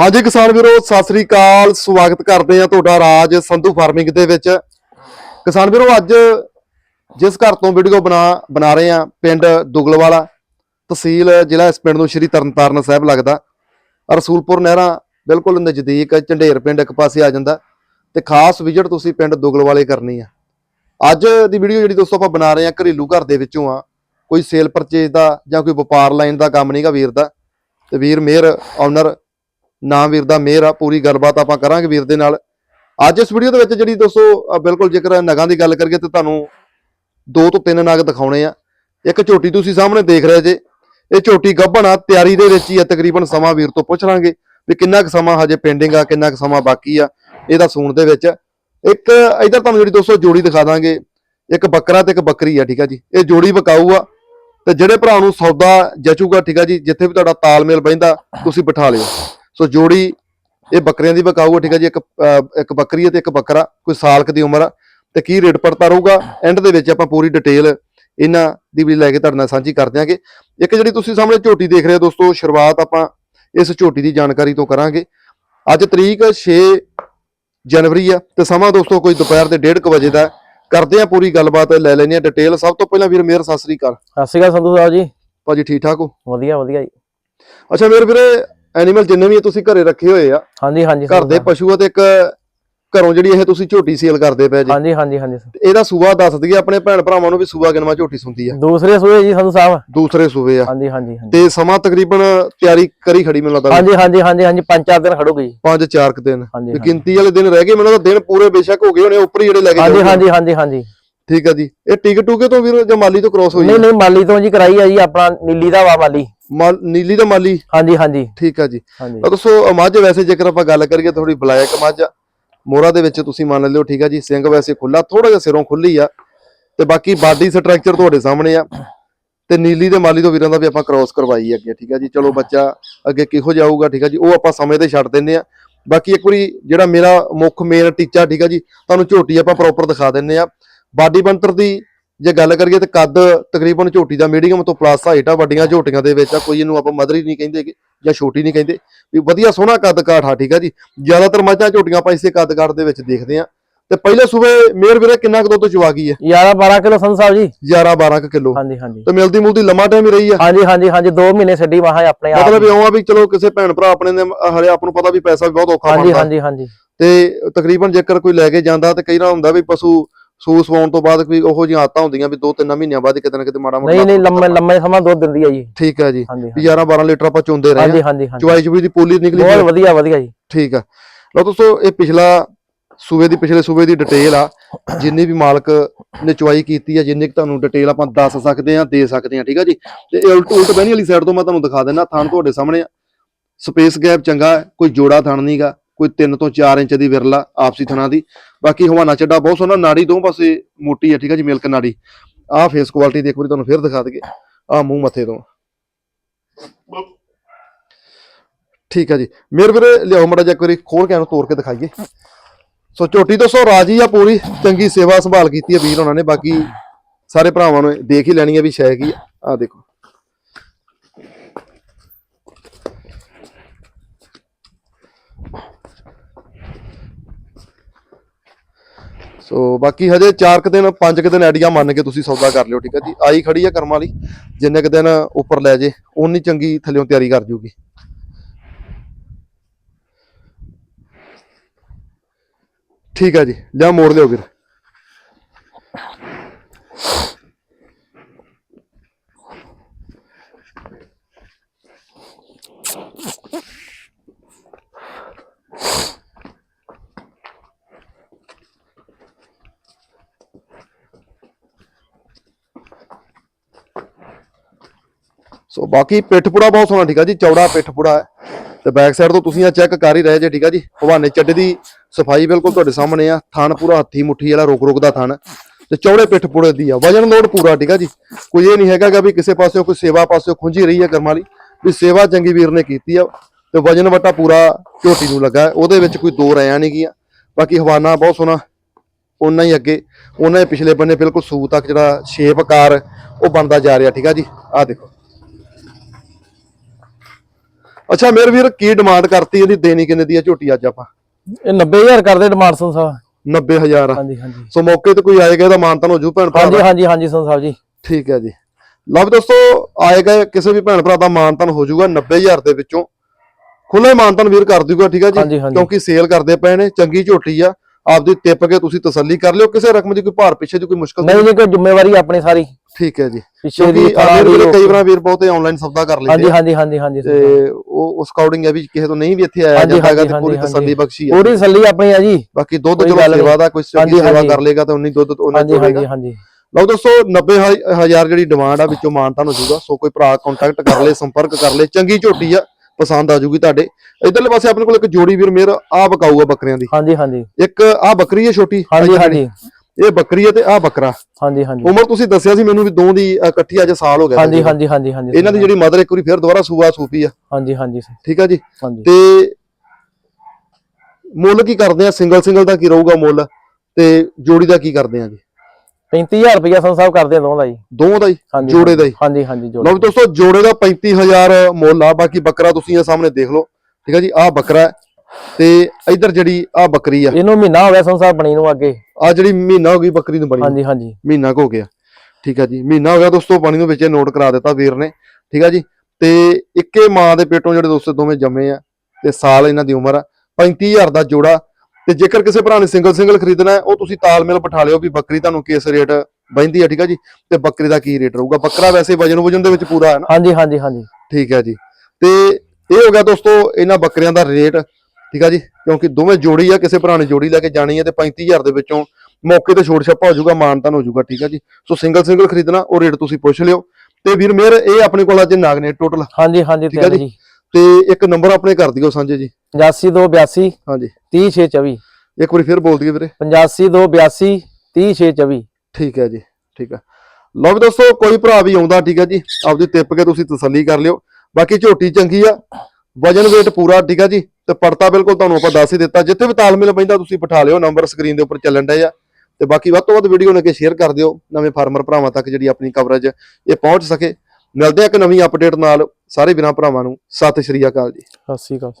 ਹਾਂਜੀ ਕਿਸਾਨ ਵੀਰੋ, ਸਤਿ ਸ੍ਰੀ ਅਕਾਲ। ਸਵਾਗਤ ਕਰਦੇ ਆ ਤੁਹਾਡਾ ਰਾਜ ਸੰਧੂ ਫਾਰਮਿੰਗ ਦੇ ਵਿੱਚ। ਕਿਸਾਨ ਵੀਰੋ, ਅੱਜ ਜਿਸ ਘਰ ਤੋਂ ਵੀਡੀਓ ਬਣਾ ਬਣਾ ਰਹੇ ਆ ਪਿੰਡ ਦੁਗਲਵਾਲਾ, ਤਹਿਸੀਲ ਜ਼ਿਲ੍ਹਾ ਇਸ ਪਿੰਡ ਨੂੰ ਸ਼੍ਰੀ ਤਰਨਤਾਰਨ ਸਾਹਿਬ ਲੱਗਦਾ। ਰਸੂਲਪੁਰ ਨਹਿਰਾਂ ਬਿਲਕੁਲ ਨਜ਼ਦੀਕ, ਝੰਡੇਰ ਪਿੰਡ ਇੱਕ ਪਾਸੇ ਆ ਜਾਂਦਾ ਤੇ ਖਾਸ ਵਿਜ਼ਿਟ ਤੁਸੀਂ ਪਿੰਡ ਦੁਗਲਵਾਲੇ ਕਰਨੀ ਆ। ਅੱਜ ਦੀ ਵੀਡੀਓ ਜਿਹੜੀ ਦੋਸਤੋ ਆਪਾਂ ਬਣਾ ਰਹੇ ਆ ਘਰੇਲੂ ਘਰ ਦੇ ਵਿੱਚੋਂ ਆ। ਕੋਈ ਸੇਲ ਪਰਚੇਜ ਦਾ ਜਾਂ ਕੋਈ ਵਪਾਰ ਲਾਈਨ ਦਾ ਕੰਮ ਨਹੀਂਗਾ ਵੀਰ ਦਾ। ਤੇ ਵੀਰ ਮੇਰ ਓਨਰ ਨਾਮ ਵੀਰ ਦਾ ਮੇਰ ਆ, ਪੂਰੀ ਗੱਲਬਾਤ ਆਪਾਂ ਕਰਾਂਗੇ ਵੀਰ ਦੇ ਨਾਲ। ਅੱਜ ਇਸ ਵੀਡੀਓ ਦੇ ਵਿੱਚ ਜਿਹੜੀ ਦੋਸਤੋ ਬਿਲਕੁਲ ਜੇਕਰ ਨਗਾਂ ਦੀ ਗੱਲ ਕਰੀਏ ਤੇ ਤੁਹਾਨੂੰ ਦੋ ਤੋਂ ਤਿੰਨ ਨਗ ਦਿਖਾਉਣੇ ਆ। ਇੱਕ ਝੋਟੀ ਤੁਸੀਂ ਸਾਹਮਣੇ ਦੇਖ ਰਹੇ ਜੇ। ਇਹ ਝੋਟੀ ਗੱਭਣ ਆ, ਤਿਆਰੀ ਦੇ ਵਿੱਚ ਹੀ ਆ, ਤਕਰੀਬਨ ਸਮਾਂ ਵੀਰ ਤੋਂ ਪੁੱਛ ਲਾਂਗੇ ਵੀ ਕਿੰਨਾ ਕੁ ਸਮਾਂ ਹਜੇ ਪੈਂਡਿੰਗ ਆ, ਕਿੰਨਾ ਕੁ ਸਮਾਂ ਬਾਕੀ ਆ ਇਹਦਾ ਸੂਣ ਦੇ ਵਿੱਚ। ਇੱਕ ਇਧਰ ਤੁਹਾਨੂੰ ਜਿਹੜੀ ਦੋਸਤੋ ਜੋੜੀ ਦਿਖਾ ਦਾਂਗੇ। ਇੱਕ ਬੱਕਰਾ ਤੇ ਇੱਕ ਬੱਕਰੀ ਆ, ਠੀਕ ਆ ਜੀ। ਇਹ ਜੋੜੀ ਵਿਕਾਊ ਆ ਤੇ ਜਿਹੜੇ ਭਰਾ ਨੂੰ ਸੌਦਾ ਜਚੂਗਾ, ਠੀਕ ਆ ਜੀ, ਜਿੱਥੇ ਵੀ ਤੁਹਾਡਾ ਤਾਲਮੇਲ ਬੈਂਦਾ ਤੁਸੀਂ ਬਿਠਾ ਲਿਓ। ਸੋ ਜੋੜੀ ਇਹ ਬੱਕਰੀਆਂ ਦੀ ਵਿਕਾਊ ਆ ਠੀਕ ਆ ਜੀ ਇੱਕ ਇੱਕ ਬੱਕਰੀ ਹੈ ਤੇ ਇੱਕ ਬੱਕਰਾ ਕੋਈ ਸਾਲ ਕੁ ਦੀ ਉਮਰ ਆ। ਤੇ ਕੀ ਰੇਟ ਪੜਤਾ ਰਹੂਗਾ? ਐਂਡ ਦੇ ਵਿੱਚ ਆਪਾਂ ਪੂਰੀ ਡਿਟੇਲ ਇਹਨਾਂ ਦੀ ਵੀ ਲੈ ਕੇ ਤੁਹਾਡੇ ਨਾਲ ਸਾਂਝੀ ਕਰ ਦਿਆਂਗੇ। ਇੱਕ ਜਿਹੜੀ ਤੁਸੀਂ ਸਾਹਮਣੇ ਝੋਟੀ ਦੇਖ ਰਹੇ ਹੋ ਦੋਸਤੋ ਸ਼ੁਰੂਆਤ ਆਪਾਂ ਇਸ ਝੋਟੀ ਦੀ ਜਾਣਕਾਰੀ ਤੋਂ ਕਰਾਂਗੇ। ਅੱਜ ਤਰੀਕ 6 ਜਨਵਰੀ ਆ ਤੇ ਸਮਾਂ ਦੋਸਤੋ ਕੋਈ ਦੁਪਹਿਰ ਦੇ 1:30 ਵਜੇ ਦਾ ਹੈ। ਕਰਦੇ ਆ ਪੂਰੀ ਗੱਲਬਾਤ ਲੈ ਲੈਣੀ ਆ ਡਿਟੇਲ ਸਭ ਤੋਂ ਪਹਿਲਾਂ ਵੀਰ ਮੇਰ ਸਤਿ ਸ੍ਰੀ ਅਕਾਲ। ਸਤਿ ਸ਼੍ਰੀ ਅਕਾਲ ਸੰਧੂ ਸਾਹਿਬ ਜੀ। ਭਾਜੀ ਠੀਕ ਠਾਕ ਹੋ? ਵਧੀਆ ਵਧੀਆ ਜੀ। ਅੱਛਾ ਮੇਰੇ ਵੀਰੇ ਐਨੀਮਲ ਜਿੰਨੇ ਵੀ ਤੁਸੀਂ ਘਰੇ ਰੱਖੇ ਹੋਏ ਆ ਹਾਂਜੀ ਹਾਂਜੀ ਘਰ ਦੇ। ਪਸ਼ੂ ਆ ਤੇ ਇੱਕ ਘਰੋਂ ਜਿਹੜੀ ਇਹ ਤੁਸੀਂ ਝੋਟੀ ਸੇਲ ਕਰਦੇ ਪਏ ਜੀ। ਹਾਂਜੀ ਹਾਂਜੀ ਹਾਂਜੀ ਇਹਦਾ ਸੂਆ ਦੱਸ ਦਈਏ ਆਪਣੇ ਭੈਣ ਭਰਾਵਾਂ ਨੂੰ ਵੀ ਸੂਆ ਕਿੰਨਵਾ ਝੋਟੀ ਸੁੰਦੀ ਆ। ਦੂਸਰੇ ਸੂਏ ਜੀ ਸੰਧੂ ਸਾਹਿਬ। ਦੂਸਰੇ ਸੂਏ ਆ। ਹਾਂਜੀ ਹਾਂਜੀ ਤੇ ਸਮਾਂ ਤਕਰੀਬਨ ਤਿਆਰੀ ਕਰੀ ਖੜੀ ਮੈਨੂੰ ਲੱਗਦਾ। ਹਾਂਜੀ ਹਾਂਜੀ ਹਾਂਜੀ ਹਾਂਜੀ ਪੰਜ ਚਾਰ ਦਿਨ ਖੜੂਗੀ ਜੀ। ਪੰਜ ਚਾਰ ਕੁ ਦਿਨ। ਗਿਣਤੀ ਵਾਲੇ ਦਿਨ ਰਹਿ ਗਏ ਮੈਨੂੰ ਲੱਗਦਾ ਦਿਨ ਪੂਰੇ ਬੇਸ਼ੱਕ ਹੋ ਗਏ ਹੋਣੇ ਉੱਪਰ ਹੀ ਜਿਹੜੇ ਲੈ ਕੇ ਹਾਂਜੀ। ਹਾਂਜੀ ਹਾਂਜੀ ਹਾਂਜੀ। ਠੀਕ ਆ ਜੀ। ਇਹ ਟਿਕਟ ਟੂਕੇ ਤੋਂ ਵੀਰ ਜਾਂ ਮਾਲੀ ਤੋਂ ਕ੍ਰੋਸ ਹੋਈ ਨਹੀਂ? ਨਹੀਂ ਮਾਲੀ ਤੋਂ ਜੀ ਕਰਾਈ ਆ ਜੀ ਆਪਣਾ ਨੀਲੀ ਦਾ ਵਾ ਮਾਲੀ। ਮਾਲ- ਨੀਲੀ ਦਾ ਮਾਲੀ? ਹਾਂਜੀ ਹਾਂਜੀ। ਠੀਕ ਆ ਜੀ। ਹਾਂਜੀ। ਦੋਸਤੋ ਮੱਝ ਵੈਸੇ ਜੇਕਰ ਆਪਾਂ ਗੱਲ ਕਰੀਏ ਥੋੜੀ ਬਲਾਇਕ ਮੱਝ ਆ। ਮੋਹਰਾ ਦੇ ਵਿੱਚ ਤੁਸੀਂ ਮੰਨ ਲਿਓ ਠੀਕ ਆ ਜੀ ਸਿੰਘ ਵੈਸੇ ਖੁੱਲਾ ਥੋੜਾ ਜਿਹਾ ਸਿਰੋਂ ਖੁੱਲੀ ਆ। ਤੇ ਬਾਕੀ ਬਾਡੀ ਸਟਰਕਚਰ ਤੁਹਾਡੇ ਸਾਹਮਣੇ ਆ। ਤੇ ਨੀਲੀ ਦੇ ਮਾਲੀ ਤੋਂ ਵੀਰਾਂ ਦਾ ਵੀ ਆਪਾਂ ਕ੍ਰੋਸ ਕਰਵਾਈ ਅੱਗੇ ਠੀਕ ਆ ਜੀ। ਚਲੋ ਬੱਚਾ ਅੱਗੇ ਕਿਹੋ ਜਾਊਗਾ ਠੀਕ ਆ ਜੀ। ਉਹ ਆਪਾਂ ਸਮੇਂ ਤੇ ਛੱਡ ਦਿੰਨੇ ਆ। ਬਾਕੀ ਇੱਕ ਵਾਰੀ ਜਿਹੜਾ ਮੇਰਾ ਮੁੱਖ ਮੇਨ ਟੀਚਾ ਠੀਕ ਆ ਜੀ ਤੁਹਾਨੂੰ ਝੋਟੀ ਆਪਾਂ ਪ੍ਰੋਪਰ ਦਿਖਾ ਦਿੰਨੇ ਆ। ਬਾਡੀ ਬੰਤਰ ਦੀ ਜੇ ਗੱਲ ਕਰੀਏ ਤੇ ਕੱਦ ਤਕਰੀਬਨ ਝੋਟੀ ਦਾ ਮੀਡੀਅਮ ਤੋਂ ਪਲੱਸ ਹਾਈਟ ਆ ਵੱਡੀਆਂ ਝੋਟੀਆਂ ਦੇ ਵਿੱਚ ਆ ਕੋਈ ਇਹਨੂੰ ਆਪਾਂ ਮਦਰੀ ਨਹੀਂ ਕਹਿੰਦੇ ਜਾਂ ਛੋਟੀ ਨਹੀਂ ਕਹਿੰਦੇ। ਵੀ ਵਧੀਆ ਸੋਹਣਾ ਕੱਦ ਕਾਠ ਆ ਠੀਕ ਆ ਜੀ। ਜ਼ਿਆਦਾਤਰ ਮੱਝਾਂ ਝੋਟੀਆਂ ਆਪਾਂ ਇਸੇ ਕੱਦ ਕਾਠ ਦੇ ਵਿੱਚ ਦੇਖਦੇ ਆ। ਤੇ ਪਹਿਲੇ ਸੂਬੇ ਮੇਰ ਵੀਰੇ ਕਿੰਨਾ ਕੁ ਦੁੱਧ ਚਵਾ ਗਈ ਹੈ? 11 12 ਕਿਲੋ ਸਾਹਿਬ ਜੀ। 11 12 ਕਿਲੋ। ਹਾਂਜੀ ਹਾਂਜੀ। ਤੇ ਮਿਲਦੀ ਮੁਲਦੀ ਲੰਮਾ ਟਾਈਮ ਹੀ ਰਹੀ ਆ। ਹਾਂਜੀ ਹਾਂਜੀ ਹਾਂਜੀ 2 ਮਹੀਨੇ ਛੱਡੀ ਵਾਹਾਂ ਆਪਣੇ ਆਪ ਮਤਲਬ ਇਉਂ ਆ ਵੀ ਚਲੋ ਕਿਸੇ ਭੈਣ ਭਰਾ ਆਪਣੇ ਨੇ ਹਰੇ ਆਪ ਨੂੰ ਪਤਾ ਵੀ ਪੈਸਾ ਵੀ ਬਹੁਤ ਔਖਾ ਹਾਂਜੀ ਬਣਦਾ। ਹਾਂਜੀ ਹਾਂਜੀ। ਤੇ ਤਕਰੀਬਨ ਜੇਕਰ ਕੋਈ ਲੈ ਕੇ ਜਾਂਦਾ ਤੇ ਕਈ ਵਾਰ ਹੁੰਦਾ ਵੀ ਪਸ਼ੂ ਸੂ ਸਵਾਉਣ ਤੋਂ ਬਾਅਦ ਕੋਈ ਉਹੋ ਜਿਹੀਆਂ ਆਦਤਾਂ ਹੁੰਦੀਆਂ ਵੀ 2-3 ਮਹੀਨਿਆਂ ਬਾਅਦ ਕਿਤੇ ਨਾ ਕਿਤੇ ਮਾੜਾ ਨਹੀਂ ਮੋਟਾ ਨਹੀਂ ਲੰਮੇ ਲੰਮੇ ਸਮਾਂ ਦੁੱਧ ਦਿੰਦੀ ਆ ਜੀ। ਠੀਕ ਹੈ ਜੀ। ਹਾਂਜੀ ਵੀ 11 12 ਲੀਟਰ ਆਪਾਂ ਚੁੰਦੇ ਰਹੇ ਹਾਂਜੀ ਆ ਚੁਆਈ ਚੁਈ ਦੀ ਪੋਲੀ ਨਿਕਲੀ ਬਹੁਤ ਆ। ਵਧੀਆ ਵਧੀਆ ਜੀ। ਠੀਕ ਆ। ਲਓ ਦੋਸਤੋ ਇਹ ਪਿਛਲਾ ਸੂਬੇ ਦੀ ਪਿਛਲੇ ਸੂਬੇ ਦੀ ਡਿਟੇਲ ਆ। ਜਿੰਨੀ ਵੀ ਮਾਲਕ ਨੇ ਚੁਆਈ ਕੀਤੀ ਆ ਜਿੰਨੀ ਕੁ ਤੁਹਾਨੂੰ ਡਿਟੇਲ ਆਪਾਂ ਦੱਸ ਸਕਦੇ ਆ ਦੇ ਸਕਦੇ ਆ ਠੀਕ ਆ ਜੀ? ਤੇ ਇਹ ਉਲਟ ਉਲਟ ਬਹਿਣੀ ਵਾਲੀ ਸਾਈਡ ਤੋਂ ਮੈਂ ਤੁਹਾਨੂੰ ਦਿਖਾ ਦਿੰਦਾ ਥਣ ਤੁਹਾਡੇ ਸਾਹਮਣੇ ਆ। ਸਪੇਸ ਗੈਪ ਚੰਗਾ ਕੋਈ ਜੋੜਾ ਥਣ ਨਹੀਂਗਾ ਕੋਈ 3 ਤੋਂ 4 ਇੰਚ ਦੀ ਵਿਰਲਾ ਆਪਸੀ ਥਣਾ ਦੀ। ਬਾਕੀ ਹਵਾਨਾ ਚੱਡਾ ਬਹੁਤ ਸੋਹਣਾ, ਨਾੜੀ ਦੋ ਪਾਸੇ ਮੋਟੀ ਹੈ, ਠੀਕ ਹੈ ਜੀ, ਮਿਲਕ ਨਾੜੀ। ਆਹ ਫੇਸ ਕੁਆਲਿਟੀ ਦੀ ਇੱਕ ਵਾਰੀ ਤੁਹਾਨੂੰ ਫੇਰ ਦਿਖਾ ਦਈਏ। ਆਹ ਮੂੰਹ ਮੱਥੇ ਤੋਂ। ਠੀਕ ਆ ਜੀ। ਮੇਰੇ ਵੀਰੇ, ਲਿਆਓ ਮੜਾ ਜਾ ਇੱਕ ਵਾਰੀ ਖੋਲ ਕੇ ਇਹਨੂੰ ਤੋੜ ਕੇ ਦਿਖਾਈਏ। ਸੋ ਝੋਟੀ ਦੱਸੋ ਰਾਜੀ ਆ ਪੂਰੀ, ਚੰਗੀ ਸੇਵਾ ਸੰਭਾਲ ਕੀਤੀ ਹੈ ਵੀਰ ਉਹਨਾਂ ਨੇ। ਬਾਕੀ ਸਾਰੇ ਭਰਾਵਾਂ ਨੂੰ ਦੇਖ ਹੀ ਲੈਣੀ ਹੈ ਵੀ ਸ਼ੈ ਕੀ ਆ। ਆਹ ਦੇਖੋ। ਸੋ ਬਾਕੀ ਹਜੇ 4 ਕੁ ਦਿਨ 5 ਕੁ ਦਿਨ ਐਡੀਆਂ ਮੰਨ ਕੇ ਤੁਸੀਂ ਸੌਦਾ ਕਰ ਲਿਓ, ਠੀਕ ਹੈ ਜੀ? ਆਈ ਖੜੀ ਆ ਕਰਮਾਂ ਵਾਲੀ, ਜਿੰਨੇ ਕੁ ਦਿਨ ਉੱਪਰ ਲੈ ਜੇ ਉਨੀ ਚੰਗੀ ਥੱਲਿਓਂ ਤਿਆਰੀ ਕਰ ਜੂਗੀ। ਠੀਕ ਹੈ ਜੀ ਲਿਆ ਮੋੜ ਲਿਓ ਵੀਰ ਸੋ ਬਾਕੀ ਪਿੱਠਪੁੜਾ ਬਹੁਤ ਸੋਹਣਾ, ਠੀਕ ਆ ਜੀ, ਚੌੜਾ ਪਿੱਠਪੁੜਾ ਹੈ। ਤੇ ਬੈਕ ਸਾਈਡ ਤੋਂ ਤੁਸੀਂ ਆ ਚੈੱਕ ਕਰ ਹੀ ਰਹੇ ਜੇ, ਠੀਕ ਆ ਜੀ। ਹਵਾਨੇ ਚੱਡੇ ਦੀ ਸਫ਼ਾਈ ਬਿਲਕੁਲ ਤੁਹਾਡੇ ਸਾਹਮਣੇ ਆ। ਥਣ ਪੂਰਾ ਹੱਥੀ ਮੁੱਠੀ ਵਾਲਾ ਰੁਕ ਰੁਕ ਦਾ ਥਣ। ਤੇ ਚੌੜੇ ਪਿੱਠਪੁੜੇ ਦੀ ਆ। ਵਜਨ ਲੋਡ ਪੂਰਾ, ਠੀਕ ਆ ਜੀ। ਕੋਈ ਇਹ ਨਹੀਂ ਹੈਗਾ ਗਾ ਵੀ ਕਿਸੇ ਪਾਸਿਓਂ ਕੋਈ ਸੇਵਾ ਪਾਸਿਓਂ ਖੁੰਝੀ ਰਹੀ ਹੈ ਕਰਮਾਂ ਵਾਲੀ, ਵੀ ਸੇਵਾ ਚੰਗੀ ਵੀਰ ਨੇ ਕੀਤੀ ਆ। ਤੇ ਵਜਨ ਵਟਾ ਪੂਰਾ ਝੋਟੀ ਨੂੰ ਲੱਗਾ ਹੈ। ਉਹਦੇ ਵਿੱਚ ਕੋਈ ਦੋ ਰਿਆਂ ਨਹੀਂ ਗੀਆਂ ਬਾਕੀ ਹਵਾਨਾ ਬਹੁਤ ਸੋਹਣਾ। ਉਹਨਾਂ ਹੀ ਅੱਗੇ ਉਹਨਾਂ ਦੇ ਪਿਛਲੇ ਬੰਨੇ ਬਿਲਕੁਲ ਸੂ ਤੱਕ ਜਿਹੜਾ ਸ਼ੇਪ ਆਕਾਰ ਉਹ ਬਣਦਾ ਜਾ ਰਿਹਾ, ਠੀਕ ਆ ਜੀ। ਆਹ ਦੇਖੋ। ਅੱਛਾ ਮੇਰੇ ਵੀਰ ਕੀ ਡਿਮਾਂਡ ਕਰਤੀ ਇਹਦੀ? ਦੇਣੀ ਕਿੰਨੇ ਦੀ ਆ ਝੋਟੀ ਅੱਜ ਆਪਾਂ? ਇਹ 90000 ਕਰਦੇ ਡਿਮਾਂਡ ਸੰਧੂ ਸਾਹਿਬ 90000 ਹਾਂਜੀ ਹਾਂਜੀ। ਸੋ ਮੌਕੇ ਤੇ ਕੋਈ ਆਏਗਾ ਇਹਦਾ ਮਾਨਤਨ ਹੋ ਜੂ ਭੈਣ ਭਰਾ ਹਾਂਜੀ ਹਾਂਜੀ ਹਾਂਜੀ ਸੰਧੂ ਸਾਹਿਬ ਜੀ। ਠੀਕ ਹੈ ਜੀ। ਲਓ ਵੀ ਦੋਸਤੋ ਆਏਗਾ ਕਿਸੇ ਵੀ ਭੈਣ ਭਰਾ ਦਾ ਮਾਨਤਨ ਹੋ ਜਾਊਗਾ 90000 ਦੇ ਵਿੱਚੋਂ। ਖੁੱਲੇ ਮਾਨਤਨ ਵੀਰ ਕਰ ਦੂਗਾ ਠੀਕ ਹੈ ਹਾਂਜੀ, ਜੀ। ਕਿਉਂਕਿ ਸੇਲ ਕਰਦੇ ਪਏ ਨੇ ਚੰਗੀ ਝੋਟੀ ਆ। ਆਪਦੀ ਟਿੱਪ ਕੇ ਤੁਸੀਂ ਤਸੱਲੀ ਕਰ ਲਿਓ ਕਿਸੇ ਰਕਮ ਦੀ ਕੋਈ ਭਾਰ ਪਿੱਛੇ ਦੀ ਕੋਈ ਮੁਸ਼ਕਲ ਨਹੀਂ ਜੀ ਕੋਈ ਜ਼ਿੰਮੇਵਾਰੀ ਆਪਣੀ ਸਾਰੀ। ਠੀਕ ਹੈ ਜੀ। ਪਿੱਛੇ ਦੀ ਆ ਵੀਰ ਵੀਰ ਕਈ ਵਾਰ ਵੀਰ ਬਹੁਤੇ ਆਨਲਾਈਨ ਸੌਦਾ ਕਰ ਲੈਂਦੇ ਹਾਂਜੀ ਹਾਂਜੀ ਹਾਂਜੀ ਹਾਂਜੀ ਤੇ ਉਹ ਉਸ ਅਕਾਊਂਟਿੰਗ ਹੈ ਵੀ ਕਿਸੇ ਤੋਂ ਨਹੀਂ ਵੀ ਇੱਥੇ ਆਇਆ ਹਾਂਜੀ, ਜਾਂਦਾ ਹੈਗਾ ਤੇ ਪੂਰੀ ਤਸੱਲੀ ਬਖਸ਼ੀ ਹੈ ਪੂਰੀ ਸੱਲੀ ਆਪਣੀ ਆ ਜੀ। ਬਾਕੀ ਦੁੱਧ ਚਲੋ ਸੇਵਾ ਦਾ ਕੋਈ ਸੇਵਾ। ਕਰ ਲੇਗਾ ਤਾਂ ਉਨੀ ਦੁੱਧ ਉਹਨਾਂ ਹਾਂਜੀ ਚੋਵੇਗਾ ਹਾਂਜੀ ਹਾਂਜੀ। ਲਓ ਦੋਸਤੋ 90000 ਜਿਹੜੀ ਡਿਮਾਂਡ ਆ ਵਿੱਚੋਂ ਮਾਨਤਾਨ ਹੋ ਜਾਊਗਾ ਸੋ ਕੋਈ ਭਰਾ ਕੰਟੈਕਟ ਕਰ ਲੇ ਸੰਪਰਕ ਕਰ ਲੇ ਚੰਗੀ ਝੋਟੀ ਆ। ਪਸੰਦ ਆ ਜੂਗੀ ਤੁਹਾਡੇ। ਇਧਰਲੇ ਪਾਸੇ ਆਪਣੇ ਕੋਲ ਇੱਕ ਜੋੜੀ ਵੀਰ ਮੇਰ ਆ ਬਕਾਊ ਆ ਬੱਕਰੀਆਂ ਦੀ। ਹਾਂਜੀ ਹਾਂਜੀ। ਇੱਕ ਆ ਬੱਕਰੀ ਹੈ ਛੋਟੀ ਹਾਂਜੀ ਹਾਂਜੀ। ਇਹ ਬੱਕਰੀ ਹੈ ਤੇ ਆ ਬੱਕਰਾ। ਹਾਂਜੀ ਹਾਂਜੀ। ਉਮਰ ਤੁਸੀਂ ਦੱਸਿਆ ਸੀ ਮੈਨੂੰ ਵੀ ਦੋ ਦੀ ਇਕੱਠੀ ਅੱਜ ਸਾਲ ਹੋ ਗਿਆ। ਹਾਂਜੀ ਹਾਂਜੀ ਹਾਂਜੀ ਹਾਂਜੀ। ਇਹਨਾਂ ਦੀ ਜਿਹੜੀ ਮਦਰ ਇੱਕ ਵਾਰੀ ਫਿਰ ਦੁਬਾਰਾ ਸੂਆ ਸੂਪੀ ਆ। ਹਾਂਜੀ ਹਾਂਜੀ ਠੀਕ ਆ ਜੀ? ਤੇ ਮੁੱਲ ਕੀ ਕਰਦੇ ਆ? ਸਿੰਗਲ ਸਿੰਗਲ ਦਾ ਕੀ ਰਹੂਗਾ ਮੁੱਲ? ਤੇ ਜੋੜੀ ਦਾ ਕੀ ਕਰਦੇ ਆ ਜੀ? 35000 ਰੁਪਇਆ ਸੰਧੂ ਸਾਹਿਬ ਕਰਦੇ ਆ ਦੋਵਾਂ ਦਾ ਜੀ। ਦੋਵਾਂ ਦਾ ਹੀ ਹਾਂਜੀ ਜੋੜੇ ਦਾ ਹੀ ਹਾਂਜੀ ਹਾਂਜੀ ਜੋੜੇ ਵੀ ਦੋਸਤੋ ਜੋੜੇ ਦਾ 35000 ਮੁੱਲ ਆ ਬਾਕੀ ਬੱਕਰਾ ਤੁਸੀਂ ਇਹ ਸਾਹਮਣੇ ਦੇਖ ਲਓ। ਠੀਕ ਆ ਜੀ ਆਹ ਬੱਕਰਾ ਹੈ ਤੇ ਇਧਰ ਜਿਹੜੀ ਆਹ ਬੱਕਰੀ ਆ। ਇਹਨੂੰ ਮਹੀਨਾ ਹੋ ਗਿਆ ਸੰਧੂ ਸਾਹਿਬ ਬਣੀ ਨੂੰ ਅੱਗੇ। ਆ ਜਿਹੜੀ ਮਹੀਨਾ ਹੋ ਗਈ ਬੱਕਰੀ ਨੂੰ ਬਣੀ। ਹਾਂਜੀ ਹਾਂਜੀ। ਮਹੀਨਾ ਕੁ ਹੋ ਗਿਆ। ਠੀਕ ਆ ਜੀ ਮਹੀਨਾ ਹੋ ਗਿਆ ਦੋਸਤੋ ਪਾਣੀ ਨੂੰ ਵਿੱਚ ਨੋਟ ਕਰਾ ਦਿੱਤਾ ਵੀਰ ਨੇ। ਠੀਕ ਆ ਜੀ ਤੇ ਇੱਕੇ ਮਾਂ ਦੇ ਪੇਟੋਂ ਜਿਹੜੇ ਦੋਸਤੋ ਦੋਵੇਂ ਜੰਮੇ ਆ ਤੇ ਸਾਲ ਇਹਨਾਂ ਦੀ ਉਮਰ ਆ। 35000 ਦਾ ਜੋੜਾ ਤੇ ਜੇਕਰ ਕਿਸੇ ਭਰਾ ਨੇ ਸਿੰਗਲ ਸਿੰਗਲ ਖਰੀਦਣਾ ਹੈ ਉਹ ਤੁਸੀਂ ਤਾਲਮੇਲ ਬਿਠਾ ਲਿਓ ਵੀ ਬੱਕਰੀ ਤੁਹਾਨੂੰ ਕਿਸ ਰੇਟ ਬੈਂਦੀ ਆ ਠੀਕ ਆ ਜੀ? ਤੇ ਬੱਕਰੀ ਦਾ ਕੀ ਰੇਟ ਰਹੂਗਾ? ਬੱਕਰਾ ਵੈਸੇ ਵਜਨ ਵਜਨ ਦੇ ਵਿੱਚ ਪੂਰਾ ਹੈ ਨਾ? ਹਾਂਜੀ ਹਾਂਜੀ ਹਾਂਜੀ। ਠੀਕ ਹੈ ਜੀ। ਤੇ ਇਹ ਹੋ ਗਿਆ ਦੋਸਤੋ ਇਹਨਾਂ ਬੱਕਰੀਆਂ ਦਾ ਰੇਟ ਠੀਕ ਆ ਜੀ? ਕਿਉਂਕਿ ਦੋਵੇਂ ਜੋੜੀ ਆ ਕਿਸੇ ਭਰਾ ਨੇ ਜੋੜੀ ਲੈ ਕੇ ਜਾਣੀ ਹੈ ਤੇ 35000 ਦੇ ਵਿੱਚੋਂ ਮੌਕੇ ਤੇ ਛੋੜ ਛੱਪਾ ਹੋ ਜਾਊਗਾ ਮਾਨਤਾਨ ਹੋ ਜਾਊਗਾ ਠੀਕ ਆ ਜੀ? ਸੋ ਸਿੰਗਲ ਸਿੰਗਲ ਖਰੀਦਣਾ ਉਹ ਰੇਟ ਤੁਸੀਂ ਪੁੱਛ ਲਿਓ। ਤੇ ਵੀਰ ਮੇਰ ਇਹ ਆਪਣੇ ਕੋਲ ਅੱਜ ਨਾਗ ਨੇ ਟੋਟਲ ਹਾਂਜੀ ਹਾਂਜੀ ਠੀਕ ਜੀ। ਜੀ। ਤੇ ਇੱਕ ਨੰਬਰ ਆਪਣੇ ਕਰ ਦਿਓ ਸਾਂਝੇ ਜੀ। 85282 ਹਾਂਜੀ। 30624 ਇੱਕ ਵਾਰੀ ਫਿਰ ਬੋਲ ਦਈਏ ਵੀਰੇ। 85282 30624 ਠੀਕ ਹੈ ਜੀ ਠੀਕ ਹੈ। ਲਓ ਵੀ ਦੋਸਤੋ ਕੋਈ ਭਰਾ ਵੀ ਆਉਂਦਾ ਠੀਕ ਹੈ ਜੀ ਆਪਦੀ ਟਿੱਪ ਕੇ ਤੁਸੀਂ ਤਸੱਲੀ ਕਰ ਲਿਓ। ਬਾਕੀ ਝੋਟੀ ਚੰਗੀ ਆ ਵਜਨ weight ਪੂਰਾ ਠੀਕ ਆ ਜੀ ਤੇ ਪੜਤਾ ਬਿਲਕੁਲ ਤੁਹਾਨੂੰ ਆਪਾਂ ਦੱਸ ਹੀ ਦਿੱਤਾ। ਜਿੱਥੇ ਵੀ ਤਾਲਮੇਲ ਪੈਂਦਾ ਤੁਸੀਂ ਬਿਠਾ ਲਿਓ ਨੰਬਰ ਸਕਰੀਨ ਦੇ ਉੱਪਰ ਚੱਲਣ ਡਏ ਆ। ਤੇ ਬਾਕੀ ਵੱਧ ਤੋਂ ਵੱਧ ਵੀਡੀਓ ਨੇ ਕੇ ਸ਼ੇਅਰ ਕਰ ਦਿਓ ਨਵੇਂ ਫਾਰਮਰ ਭਰਾਵਾਂ ਤੱਕ ਜਿਹੜੀ ਆਪਣੀ ਕਵਰੇਜ ਇਹ ਪਹੁੰਚ ਸਕੇ। ਮਿਲਦੇ ਆ ਇੱਕ ਨਵੀਂ ਅਪਡੇਟ ਨਾਲ ਸਾਰੇ ਵੀਰਾਂ ਭਰਾਵਾਂ ਨੂੰ। ਸਤਿ ਸ਼੍ਰੀ ਅਕਾਲ ਜੀ। ਸਤਿ ਸ਼੍ਰੀ ਅਕਾਲ।